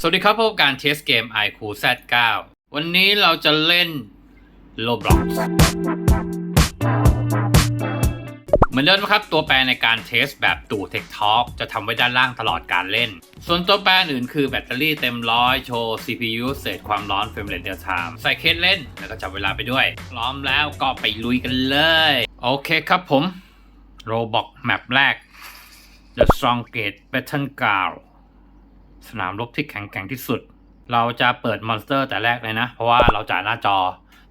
สวัสดีครับพบกับการเทสเกม i q o o Z9 วันนี้เราจะเล่น Roblox เหมือนเดิมนะครับตัวแปรในการเทสแบบตู่ Tech Talk จะทำไว้ด้านล่างตลอดการเล่น ส่วนตัวแปรอื่นคือแบตเตอรี่เต็มร้อยโชว์ CPU เศษความร้อนเฟรมเรทเดีย time ใส่เคสเล่นแล้วก็จับเวลาไปด้วย พร้อมแล้วก็ไปลุยกันเลย โอเคครับผม Roblox แมปแรก The Strongest Battleground สนามรบที่แข็งแกร่งที่สุด เราจะเปิดมอนสเตอร์แต่แรกเลยนะ เพราะว่าเราจ่ายหน้าจอ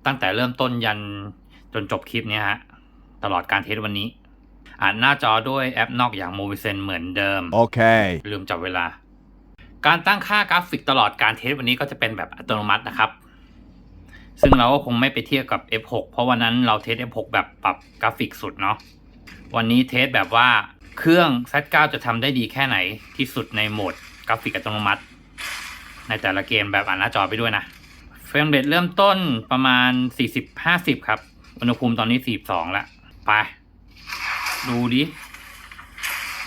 ตั้งแต่เริ่มต้นยันจนจบคลิปเนี้ยฮะ ตลอดการเทสวันนี้ อ่านหน้าจอด้วยแอปนอกอย่าง m o v i s e n เหมือนเดิม Okay. ลืมจับเวลา การตั้งค่ากราฟิกตลอดการเทสวันนี้ก็จะเป็นแบบอัตโนมัตินะครับ ซึ่งเราก็คงไม่ไปเทียบกับ F6 เพราะวันนั้นเราเทส F6 แบบปรับกราฟิกสุดเนาะวันนี้เทสแบบว่าเครื่อง Z9 จะทำได้ดีแค่ไหนที่สุดในโหมด กราฟิกอัตโนมัติ ในแต่ละเกมแบบอ่านหน้าจอไปด้วยนะเฟรมเรทเริ่มต้นประมาณ 40-50 ครับ อุณหภูมิตอนนี้ 42แล้วไป ดูดิ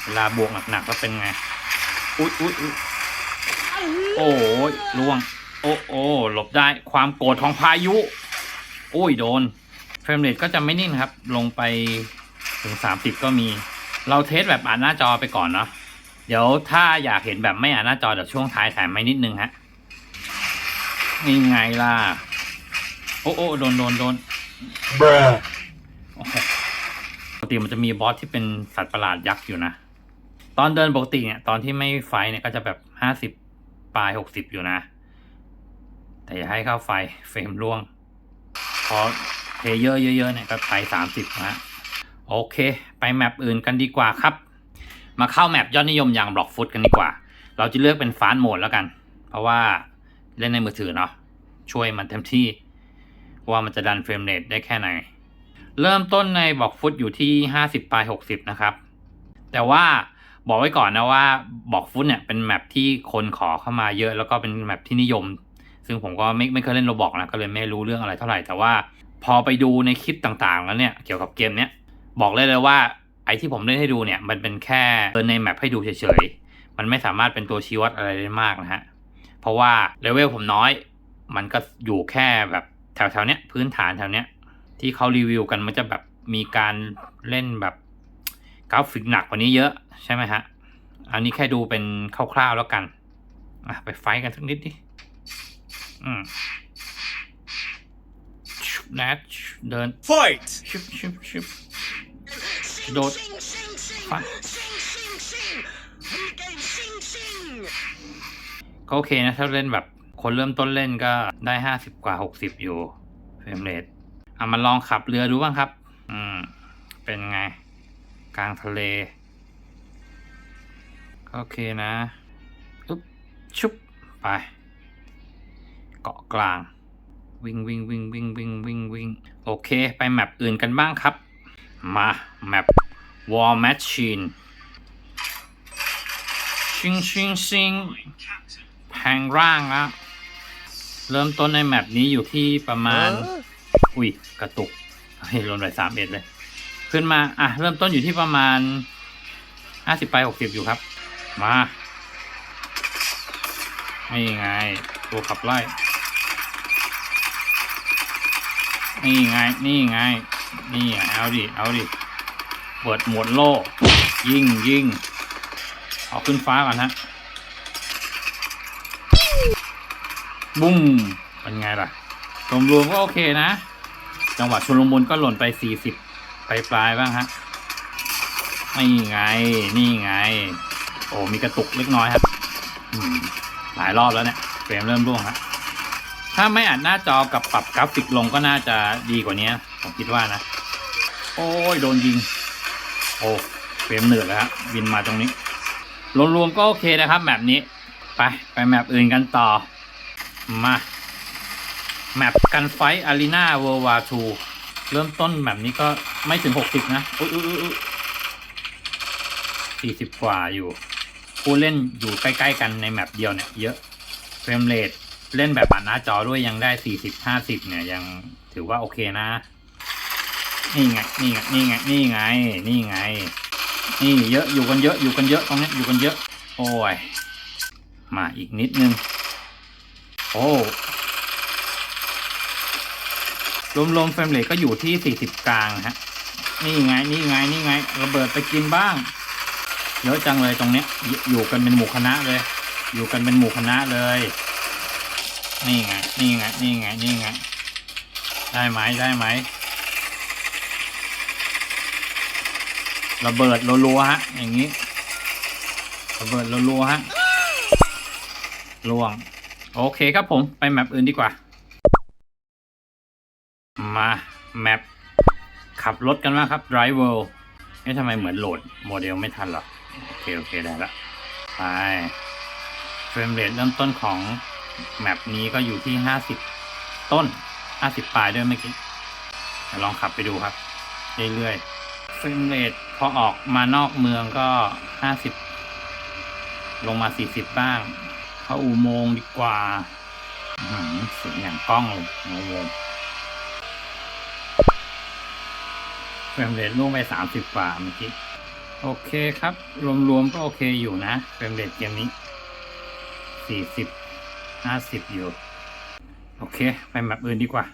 เวลาบวกหนักๆก็เป็นไง อุ๊ยอุ๊ยอุ๊ยโอ้ยล่วง โอ้โอ้หลบได้ความโกรธของพายุ โอ้ยโดน เฟรมเรทก็จะไม่นิ่งครับ ลงไปถึง 30 ก็มี เราเทสแบบอ่านหน้าจอไปก่อนเนาะ เดี๋ยวถ้าอยากเห็นแบบไม่อ่านหน้าจอเดี๋ยวช่วงท้ายแถมไม่นิดนึงฮะนี่ไงล่ะ โอ้โอ้โดนโดนโดน Bruh. โอ้โหปกติมันจะมีบอสที่เป็นสัตว์ประหลาดยักษ์อยู่นะ ตอนเดินปกติเนี่ยตอนที่ไม่ไฟท์เนี่ยก็จะแบบห้าสิบปลายหกสิบอยู่นะ แต่อย่าให้เข้าไฟเฟรมร่วง พอเพลเยอร์เยอะๆเนี่ยก็ไปสามสิบนะ โอเค ไปแมปอื่นกันดีกว่าครับ มาเข้าแมปยอดนิยมอย่างบล็อกฟุตกันดีกว่า เราจะเลือกเป็นฟาสโหมดแล้วกัน เพราะว่าเล่นในมือถือเนาะ ช่วยมันเต็มที่ ว่ามันจะดันเฟรมเรทได้แค่ไหน เริ่มต้นในบล็อกฟุตอยู่ที่ 50 ปลาย 60 นะครับ แต่ว่าบอกไว้ก่อนนะว่าบอกฟุตเนี่ยเป็นแมปที่คนขอเข้ามาเยอะ แล้วก็เป็นแมปที่นิยม ซึ่งผมก็ไม่ไม่เคยเล่นโรบอกนะก็เลยไม่รู้เรื่องอะไรเท่าไหร่แต่ว่าพอไปดูในคลิปต่างๆแล้วเนี่ยเกี่ยวกับเกมเนี้ยบอกเลยเลยว่า ไอ้ที่ผมเล่นให้ดูเนี่ย มันเป็นแค่เดินในแมปให้ดูเฉยๆ มันไม่สามารถเป็นตัวชี้วัดอะไรได้มากนะฮะ เพราะว่าเลเวลผมน้อย มันก็อยู่แค่แบบแถวๆเนี้ยพื้นฐานแถวเนี้ยที่เขารีวิวกันมันจะแบบมีการเล่นแบบกราฟิกหนักกว่านี้เยอะใช่ไหมฮะ อันนี้แค่ดูเป็นคร่าวๆแล้วกันอะไปไฟท์กันสักนิดดิ อืมชุบแนทเดิน Fight. ชุบชุบชุบ โดดไฟก็โอเคนะ ถ้าเล่นแบบคนเริ่มต้นเล่นก็ได้ห้าสิบกว่าหกสิบอยู่เฟรมเรทอะมาลองขับเรือดูบ้างครับ อืม เป็นไง กลางทะเล โอเคนะอุ๊บชุบไป เกาะกลาง วิ่งวิ่งวิ่งวิ่งวิ่งวิ่งวิ่งโอเค ไปแมปอื่นกันบ้างครับ มาแมป War Machine ชิงชิงชิงแพงร่างแล้วเริ่มต้นในแมปนี้อยู่ที่ประมาณ Huh? อุ้ย กระตุกเฮ้ยลงไปสามเอ็ดเลย ขึ้นมา อะ เริ่มต้นอยู่ที่ประมาณห้าสิบไปหกสิบอยู่ครับ มานี่ไง ตัวขับไล่ นี่ไง นี่ไง นี่เอาดิ เอาดิ เปิดหมวดโล่ยิงยิงเอาขึ้นฟ้าก่อนฮะ บุ้ม เป็นไงล่ะรวมๆก็โอเคนะ จังหวะชุลมุนก็หล่นไปสี่สิบปลายปลายบ้างฮะ นี่ไง นี่ไง โอ้ มีกระตุกเล็กน้อยครับหลายรอบแล้วเนี่ยเฟรมเริ่มร่วงฮะถ้าไม่อ่านหน้าจอกับปรับกราฟิกลงก็น่าจะดีกว่านี้ ผมคิดว่านะ โอ้ย โดนยิง โอ้เฟรมเหนือแล้วฮะบินมาตรงนี้ รวมๆก็โอเคนะครับแบบนี้ ไป ไปแมปอื่นกันต่อ มา แมปกันไฟอารีนาเวอร์วาทูเริ่มต้นแบบนี้ก็ไม่ถึงหกสิบนะอุ้ยอุ้ยอุ้สี่สิบกว่าอยู่ ผู้เล่นอยู่ใกล้ๆกันในแมปเดียวเนี่ย เยอะเฟรมเรทเล่นแบบอ่านหน้าจอด้วยยังได้สี่สิบห้าสิบเนี่ยยังถือว่าโอเคนะ นี่ไง นี่ไง นี่ไง นี่ไง นี่ไง นี่เยอะ อยู่กันเยอะ อยู่กันเยอะ ตรงนี้อยู่กันเยอะ โอ้ย มาอีกนิดนึง โอ้รวมๆเฟรมเรทก็อยู่ที่40กลางฮะ นี่ไง นี่ไง นี่ไง ระเบิดไปกินบ้าง เยอะจังเลยตรงเนี้ย อยู่กันเป็นหมู่คณะเลย อยู่กันเป็นหมู่คณะเลย นี่ไง นี่ไง นี่ไง นี่ไง ได้ไหมได้ไหม ระเบิดรัวๆฮะ อย่างนี้ ระเบิดรัวๆฮะล่วง โอเคครับผม ไปแมปอื่นดีกว่า มาแมปขับรถกันมาครับ Driver เอ๊ะทำไมเหมือนโหลดโมเดลไม่ทันหรอ โอเค โอเค ได้ละ ไป เฟรมเรทเริ่มต้นของแมปนี้ก็อยู่ที่ห้าสิบต้นห้าสิบปลายด้วยเมื่อกี้ลองขับไปดูครับ เรื่อยๆ เฟรมเรท พอออกมานอกเมืองก็ห้าสิบลงมาสี่สิบบ้าง เข้าอุโมงดีกว่าอื้อหือเสียงอย่างกล้องเลยอุโมงเฟรมเรทล่วงไปสามสิบกว่าเมื่อกี้ โอเคครับ รวมๆก็โอเคอยู่นะเฟรมเรทเกมนี้สี่สิบห้าสิบอยู่ โอเค ไปแบบอื่นดีกว่า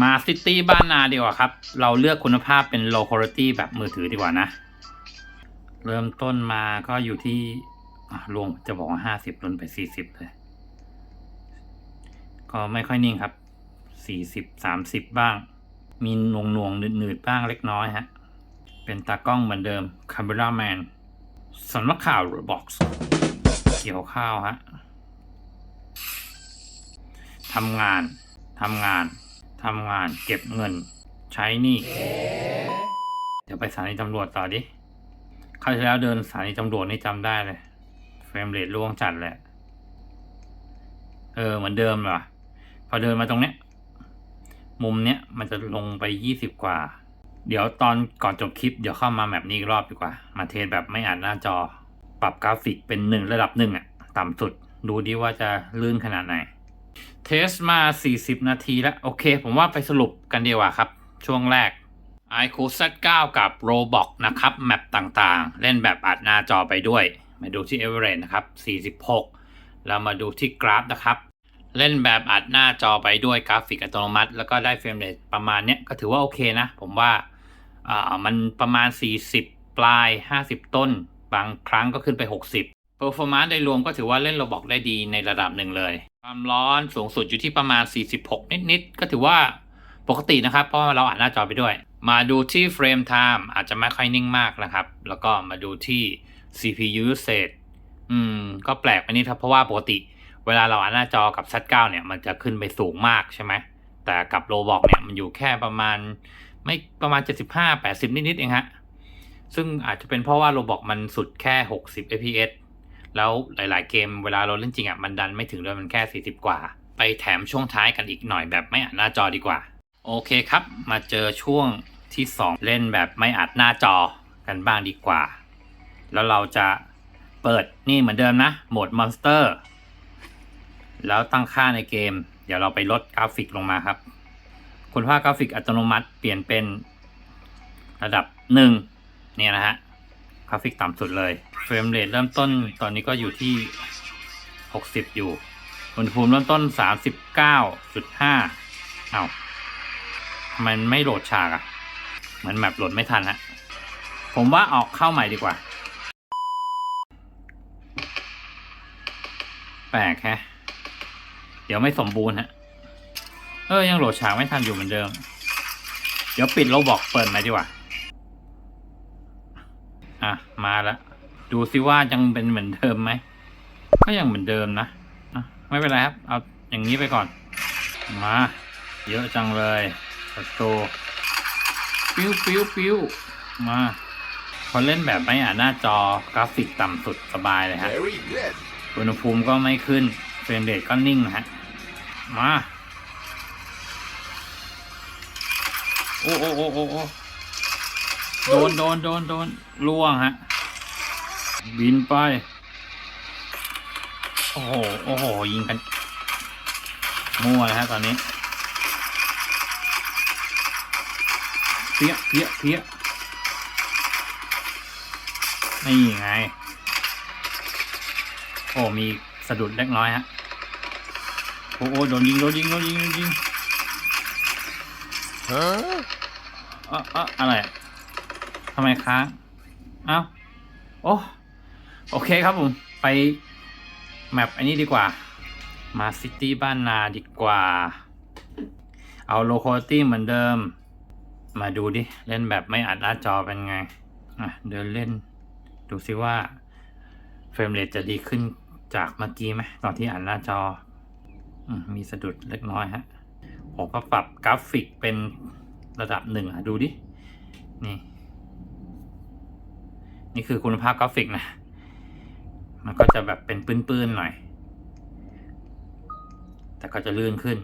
มาซิตี้บ้านนาดีกว่าครับ เราเลือกคุณภาพเป็น low quality แบบมือถือดีกว่านะ เริ่มต้นมาก็อยู่ที่อะรวมจะบอกว่าห้าสิบลงไปสี่สิบเลย ก็ไม่ค่อยนิ่งครับสี่สิบสามสิบบ้าง มีหน่วงหน่วงหนืดๆบ้างเล็กน้อยฮะ เป็นตากล้องเหมือนเดิม Camera Man สำนักข่าว Box เกี่ยวข้าวฮะทำงานทำงาน ทำงานเก็บเงิน ใช้หนี่เดี๋ยวไปสถานีตำรวจต่อดิคราวที่แล้วเดินสถานีตำรวจนี่จำได้เลย เฟรมเรทล่วงจัดแหละ เออ เหมือนเดิมเหรอพอเดินมาตรงเนี้ย มุมเนี้ยมันจะลงไปยี่สิบกว่า เดี๋ยวตอนก่อนจบคลิป เดี๋ยวเข้ามาแมปนี้อีกรอบดีกว่า มาเทสแบบไม่อ่านหน้าจอ ปรับกราฟิกเป็นหนึ่งระดับหนึ่งอะต่ำสุด ดูดิว่าจะลื่นขนาดไหน เทสมา 40 นาทีแล้ว โอเค ผมว่าไปสรุปกันดีกว่าครับ ช่วงแรก i q o Z9 กับ Roblox นะครับ แมปต่างๆ เล่นแบบอัดหน้าจอไปด้วย มาดูที่ Average นะครับ 46 แล้วมาดูที่กราฟนะครับ เล่นแบบอัดหน้าจอไปด้วยกราฟิกอัตโนมัติ แล้วก็ได้เฟรมเรทประมาณเนี้ยก็ถือว่าโอเคนะ ผมว่าอ่ามันประมาณ 40 ปลาย 50 ต้น บางครั้งก็ขึ้นไป 60 Performance โดยรวมก็ถือว่าเล่นระบอกได้ดีในระดับหนึ่งเลย ความร้อนสูงสุดอยู่ที่ประมาณ 46 นิด ๆ ก็ถือว่าปกตินะครับ เพราะเราอ่านหน้าจอไปด้วย มาดูที่ Frame Time อาจจะไม่ค่อยนิ่งมากนะครับ แล้วก็มาดูที่ CPU usage อืม ก็แปลกไปนิดครับ เพราะว่าปกติ เวลาเราอ่านหน้าจอกับ Z9 เนี่ย มันจะขึ้นไปสูงมากใช่ไหม แต่กับ Roblox เนี่ยมันอยู่แค่ประมาณ ไม่ประมาณ 75 80 นิด ๆ เองฮะ ซึ่งอาจจะเป็นเพราะว่า Roblox มันสุดแค่ 60 fps แล้วหลาย ๆ เกมเวลาเราเล่นจริงอะมันดันไม่ถึงเลยมันแค่ 40 กว่า ไปแถมช่วงท้ายกันอีกหน่อยแบบไม่อัดหน้าจอดีกว่า โอเคครับ มาเจอช่วงที่ 2 เล่นแบบไม่อัดหน้าจอกันบ้างดีกว่า แล้วเราจะเปิดนี่เหมือนเดิมนะโหมดมอนสเตอร์แล้วตั้งค่าในเกม เดี๋ยวเราไปลดกราฟิกลงมาครับ คุณภาพกราฟิกอัตโนมัติเปลี่ยนเป็นระดับหนึ่งเนี่ยนะฮะ กราฟิกต่ำสุดเลย เฟรมเรทเริ่มต้นตอนนี้ก็อยู่ที่ 60 อยู่ อุณหภูมิเริ่มต้น 39.5 เอามันไม่โหลดฉากอะ่ะ เหมือนแมปโหลดไม่ทันฮะ ผมว่าออกเข้าใหม่ดีกว่า แปลกแฮะ เดี๋ยวไม่สมบูรณ์ฮะ เออ ยังโหลดฉากไม่ทันอยู่เหมือนเดิม เดี๋ยวปิดโลบอกเปิดใหม่ดีกว่า มาแล้วดูซิว่ายังเป็นเหมือนเดิมไหม ก็ยังเหมือนเดิมนะอะไม่เป็นไรครับ เอาอย่างนี้ไปก่อน มา เยอะจังเลยศัตรูปิ้วปิ้วปิ้วมาพอเล่นแบบไม่อ่านหน้าจอกราฟิกต่ำสุดสบายเลยฮะ Very good. อุณหภูมิก็ไม่ขึ้นเฟรมเรทก็นิ่งนะฮะ มา โอ้โอ้โอ้โอ้ โอ้โดนโดนโดนโดนล่วงฮะ บินไป โอ้โห โอ้โห ยิงกัน มั่วเลยฮะตอนนี้ เพี้ยเพี้ยเพี้ยนี่ไง โอ้ มีสะดุดเล็กน้อยฮะ โอ้โหโดนยิง โดนยิง โดนยิง โดนยิงเออเอออะไรอะทำไมค้างเอ้าโอ้โอเคครับผม ไปแมปอันนี้ดีกว่า มาซิตี้บ้านนาดีกว่า เอาโลโคตี้เหมือนเดิม มาดูดิ เล่นแบบไม่อัดหน้าจอเป็นไง อะ เดินเล่น ดูซิว่า เฟรมเรทจะดีขึ้นจากเมื่อกี้ไหมตอนที่อ่านหน้าจออืมมีสะดุดเล็กน้อยฮะ ผมก็ปรับกราฟิกเป็นระดับหนึ่งอะ ดูดิ นี่ นี่คือคุณภาพกราฟิกนะ มันก็จะแบบเป็นปื้นๆหน่อย แต่ก็จะลื่นขึ้น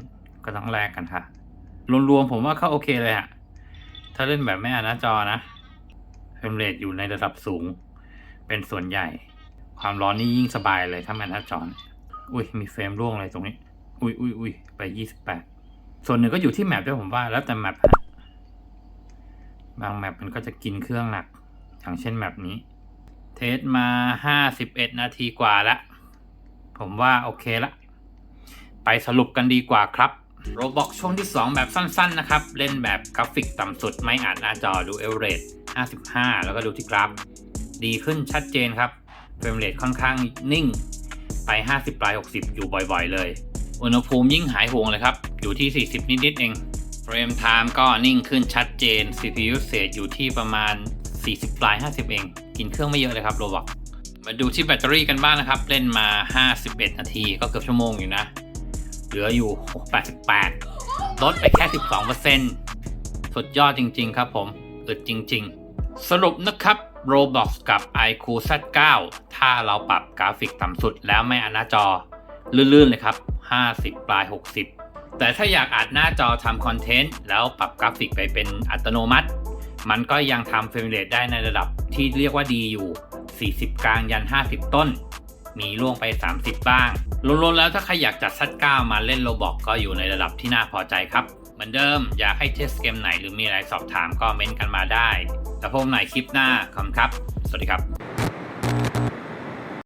ก็ต้องแลกกันค่ะ รวมๆผมว่าเขาโอเคเลยอะถ้าเล่นแบบไม่อ่านหน้าจอนะเฟรมเรทอยู่ในระดับสูง เป็นส่วนใหญ่ ความร้อนนี่ยิ่งสบายเลยถ้าแมนหน้าจอนอุ้ยมีเฟรมร่วงอะไรตรงนี้ อุ้ยอุ้ยอุ้ยไปยี่สิบแปดส่วนหนึ่งก็อยู่ที่แมปด้วยผมว่า แล้วแต่แมปบางแมปมันก็จะกินเครื่องหนัก อย่างเช่นแมปนี้ เทสมาห้าสิบเอ็ดนาทีกว่าละ ผมว่าโอเคละ ไปสรุปกันดีกว่าครับโรบอกช่วงที่ 2 แบบสั้นๆนะครับ เล่นแบบกราฟิกต่ำสุดไม่อ่านหน้าจอดูเอเวอเรส55 แล้วก็ดูที่กราฟ ดีขึ้นชัดเจนครับ เฟรมเรทค่อนข้างนิ่ง ไป 50 ปลาย 60 อยู่บ่อยๆเลย อุณหภูมิยิ่งหายห่วงเลยครับ อยู่ที่ 40 นิดๆเอง เฟรมไทม์ก็นิ่งขึ้นชัดเจน CPU usage อยู่ที่ประมาณ 40 ปลาย 50 เอง กินเครื่องไม่เยอะเลยครับโรบอกมาดูที่แบตเตอรี่กันบ้างนะครับ เล่นมา 51 นาทีก็เกือบชั่วโมงอยู่นะ เหลืออยู่ 88 ลดไปแค่ 12%สุดยอดจริง ๆ ครับผมอึดจริง ๆ สรุปนะครับ Roblox กับ iQOO Z9 ถ้าเราปรับกราฟิกต่ำสุดแล้วไม่อันหน้าจอ ลื่น ๆ เลยครับ 50 ปลาย 60 แต่ถ้าอยากอัดหน้าจอทำคอนเทนต์แล้วปรับกราฟิกไปเป็นอัตโนมัติ มันก็ยังทำเฟรมเรทได้ในระดับที่เรียกว่าดีอยู่ 40 กลางยัน 50 ต้น มีล่วงไป 30 บ้างรวมๆแล้วถ้าใครอยากจัดซัดก้ามาเล่นโลบอกก็อยู่ในระดับที่น่าพอใจครับ เหมือนเดิมอยากให้เทสเกมไหนหรือมีอะไรสอบถามก็เม้นต์กันมาได้ แต่พบกันใหม่คลิปหน้าขอบคุณครับ สวัสดีครับ